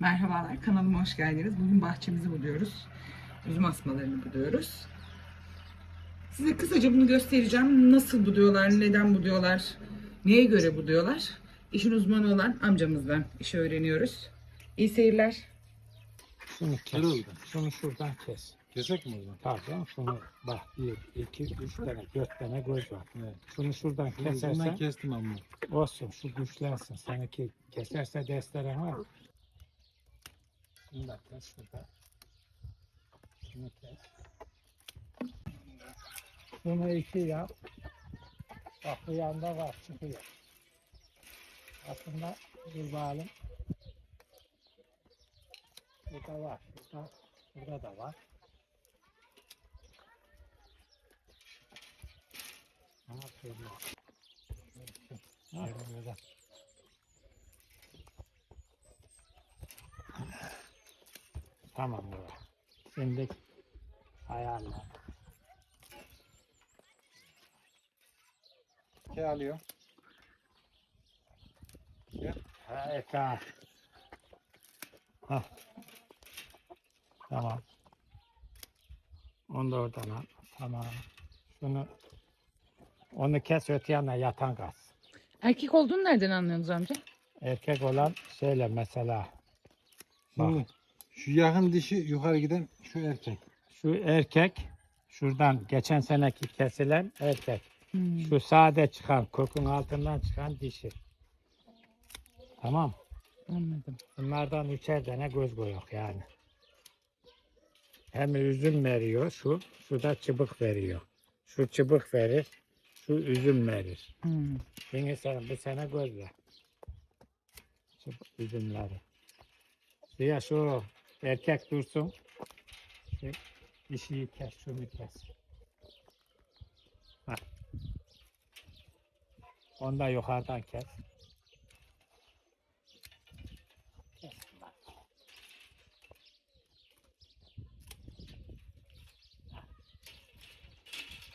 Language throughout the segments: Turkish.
Merhabalar, kanalıma hoş geldiniz. Bugün bahçemizi buluyoruz. Üzüm asmalarını buluyoruz. Size kısaca bunu göstereceğim. Nasıl buluyorlar, neden buluyorlar, neye göre buluyorlar. İşin uzmanı olan amcamızdan işi öğreniyoruz. İyi seyirler. Şunu kes. Şunu şuradan kes. Kesek mi oradan? Pardon şunu bak bir, iki, üç tane, dört tane göz var. Evet. Şunu şuradan kesersen kestim ama. olsun şu güçlensin. Seninki keserse desteren var. Şunu da kes şurada. Şunu kes. Şunu iki yap. Bak bu yanda var çıkıyor. Aslında dur bakalım. Burada var. Burada, burada da var. Ne yapıyorsun? Ha, burada. Tamam baba. Şimdi ayarla. Ke alıyor. Ha, ekran. Ha. Tamam. Onu da oradan al. Tamam. Şunu onu kes öte yana yatan gaz. Erkek olduğunu nereden anlıyorsunuz amca? Erkek olan şöyle mesela. Bak. Şimdi şu yakın dişi yukarı giden şu erkek. Şu erkek şuradan geçen seneki kesilen erkek. Hmm. Şu sade çıkan kokun altından çıkan dişi. Tamam. Anladım. Bunlardan üçer tane göz koyuyor yani. Hem üzüm veriyor şu, şu da çıbık veriyor. Şu çıbık verir, şu üzüm verir. Hmm. Şimdi sen bu sene göz ver. Çıbık üzümleri. Ya şu erkek dursun. Şu dişiyi kes, şunu kes. Hah. Onu da yukarıdan kes.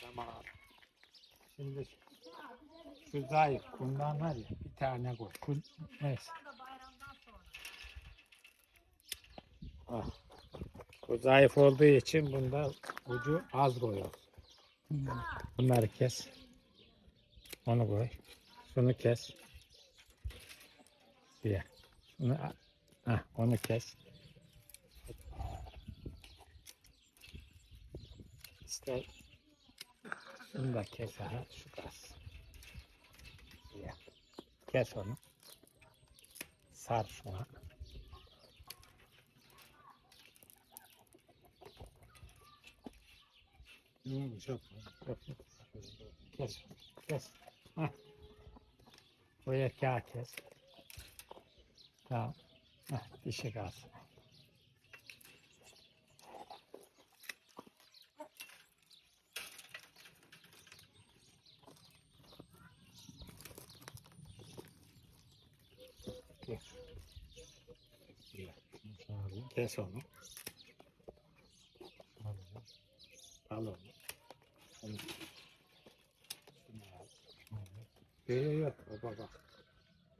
Tamam. Şimdi şu- şu zayıf bundan var ya bir tane koy. Şu, neyse. Ah. Bu zayıf olduğu için bunda ucu az koyuyor. Hmm. Bunları kes. Onu koy. Şunu kes. Diye. Şunu a- Heh, onu kes. İşte şunu da kes aha şu gaz. Diye. Kes onu. Sar şuna. Yapma. Yok, yok. Kes. Kes. Heh. Bu erkeği kes. Tamam. Heh, dişi kalsın. Kes onu. Al onu. Onu. Şunu al. Yok yok yok. Baba bak.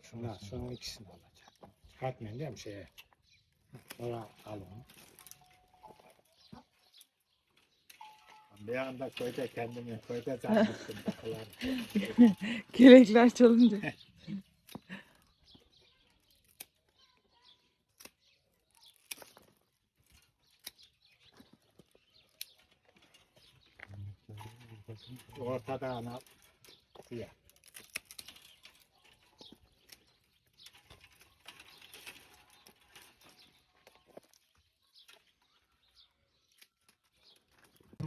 Şuna, şunun ikisini alacak. Çıkartmayın değil mi şeye? Sonra al onu. Bir anda köyde kendimi köyde zannettim. Kelekler çalınca. Ortada ana siyah.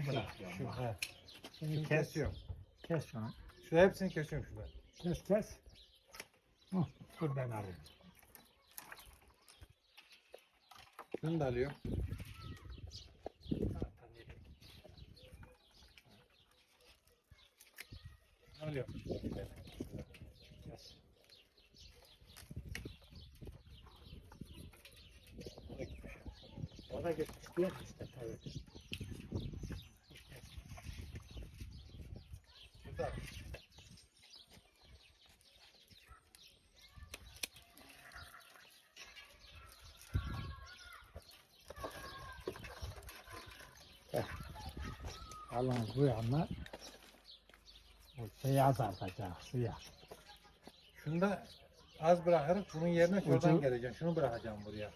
Şu, ha. Şimdi Şimdi kes, kesiyorum. kes şunu. Şu hepsini kesiyorum şurada. Kes kes. Hı, dur ben alayım. Şunu da alıyor. Alıyorum. Kes. O da gitmiş diyor işte Alan bu yana bu şeyi azaltacak suya. Şunda az bırakırız. Bunun yerine şuradan Ucu- geleceğim. Şunu bırakacağım buraya.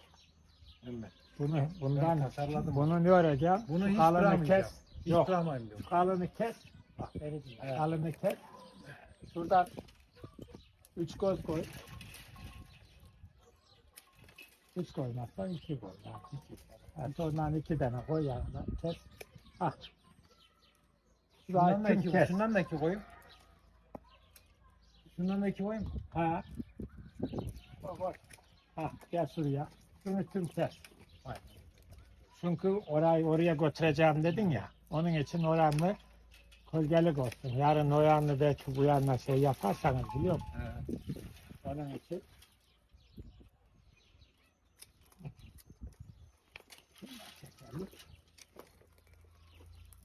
Hemen. Bunu Ben bundan tasarladım. bunu ne öreceğim? Bunu hiç Kalını bırakmayacağım. kes. Hiç Yok. bırakmayayım diyorum. Kalını kes. Bak beni dinle. Evet. Kalını kes. Şuradan üç göz koy. Üç koymazsan iki koy. Yani iki. Yani sonradan iki tane koy yanına kes. Ah. Şundan da iki, kes. şundan da iki koyayım. Şundan da iki koyayım. Ha. Bak bak. Ha gel şuraya. Şunu tüm kes. Bak. Çünkü orayı oraya götüreceğim dedin ya. Onun için oranı gölgelik olsun. Yarın o yanını belki bu yanına şey yaparsanız biliyor musun? He. Onun için.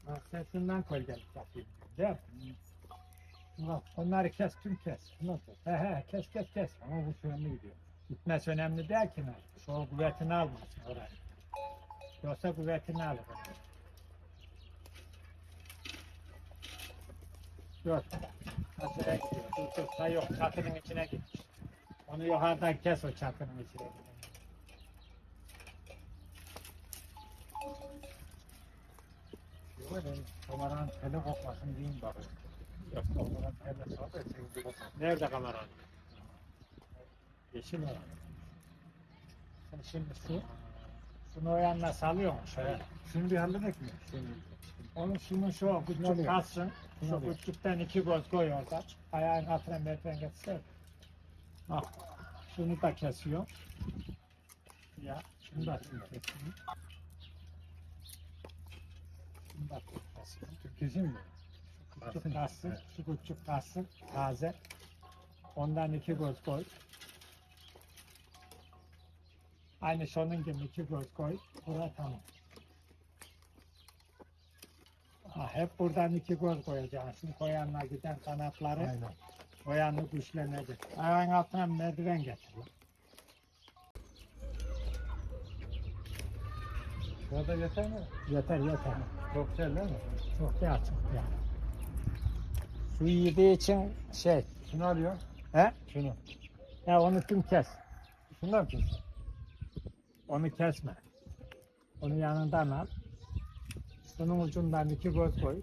Bak sen şundan gölgelik yapayım. Değil mi? Bak onları kes tüm kes. Kes. He he kes kes kes. Ama bu şu anda gidiyor. Gitmesi önemli değil ki. ne? Şu kuvvetini almasın orayı. Yoksa kuvvetini alır. Yok. Çatıya gidiyor. Dur dur. Ha yok. Çatının içine gitmiş. Onu yukarıdan kes o çatının içine. Yok ben kameranın tele kokmasın diyeyim. Yok. Kameranın tele sen kokmasın. Nerede kameran? Yeşil olan. Sen şimdi şu şunu o yanına salıyorsun şöyle. Şunu bir halledek mi? Onun şunun şu küçük kalsın. Şu küçükten iki göz koy orada. Ayağın altına merdiven getirsene. Bak. Şunu da kesiyor. Ya şunu da şunu kesiyor. Kesiyor. Keseyim mi? Küçük kalsın. Şu küçük kalsın. Taze. Ondan iki göz koy. Aynı şunun gibi iki göz koy. Bura tamam. Ha, hep buradan iki göz koyacaksın. Koyanla giden kanatları Aynen. o yanı güçlenecek. Ayağın altına merdiven getir. lan. Şurada yeter mi? Yeter yeter. Çok değil mi? Çok ya çok ya. Su yediği için şey. Şunu alıyor. He? Şunu. Ya onu tüm kes. Şundan kes. Onu kesme. Onu yanından al. Şunun ucundan iki göz koy.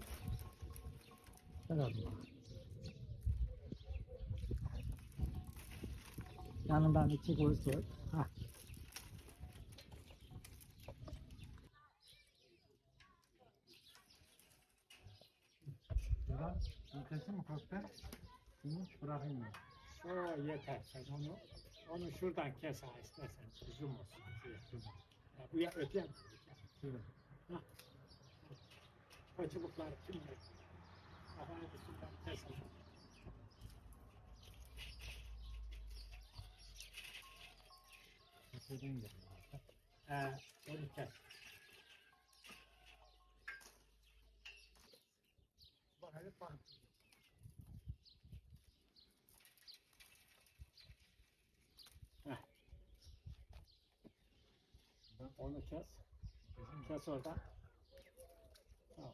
Yanından iki göz koy. Hah. Şuradan. Şunu keseyim mi kökten? Şunu bırakayım mı? Şu yeter. Sen onu onu şuradan kes ha istersen. Uzun olsun. Şuraya. Ya bu ya öte yan. Şöyle. O çubukları kim bilir? Kafayı da şuradan kes. Keseyim de. Ee, onu kes. Bak hadi bak. Onu kes. Kes oradan. Tamam.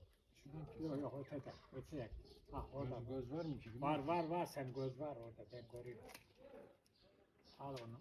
Yok yok ötede. Öteye. Ha orada. Göz, göz var mı ki? Var var var sen göz var orada ben görüyorum. Al onu.